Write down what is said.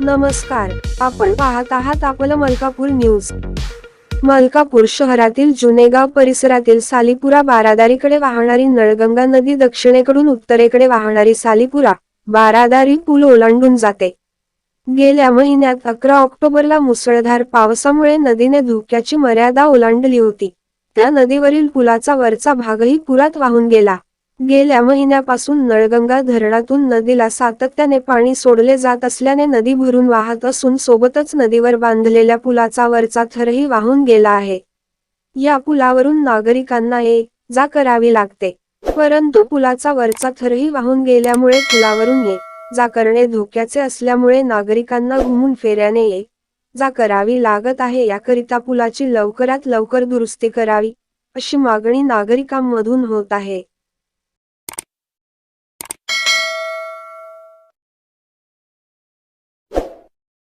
नमस्कार आपण पाहत आहात आपलं मलकापूर न्यूज. मलकापूर शहरातील जुनेगाव परिसरातील सालीपुरा बारादारीकडे वाहणारी नळगंगा नदी दक्षिणेकडून उत्तरेकडे वाहणारी सालीपुरा बारादारी पूल ओलांडून जाते. गेल्या महिन्यात अकरा ऑक्टोबरला मुसळधार पावसामुळे नदीने धोक्याची मर्यादा ओलांडली होती. त्या नदीवरील पुलाचा वरचा भागही पुरात वाहून गेला. गेल्या महिन्यापासून नळगंगा धरणातून नदीला सातत्याने पाणी सोडले जात असल्याने नदी भरून वाहत असून सोबतच नदीवर बांधलेल्या पुलाचा वरचा थरही वाहून गेला आहे. या पुलावरून नागरिकांना ये जा करावी लागते. परंतु पुलाचा वरचा थरही वाहून गेल्यामुळे पुलावरून ये जा करणे धोक्याचे असल्यामुळे नागरिकांना घुमून फेऱ्याने ये. जा करावी लागत आहे याकरिता पुलाची लवकरात लवकर दुरुस्ती करावी अशी मागणी नागरिकांमधून होत आहे.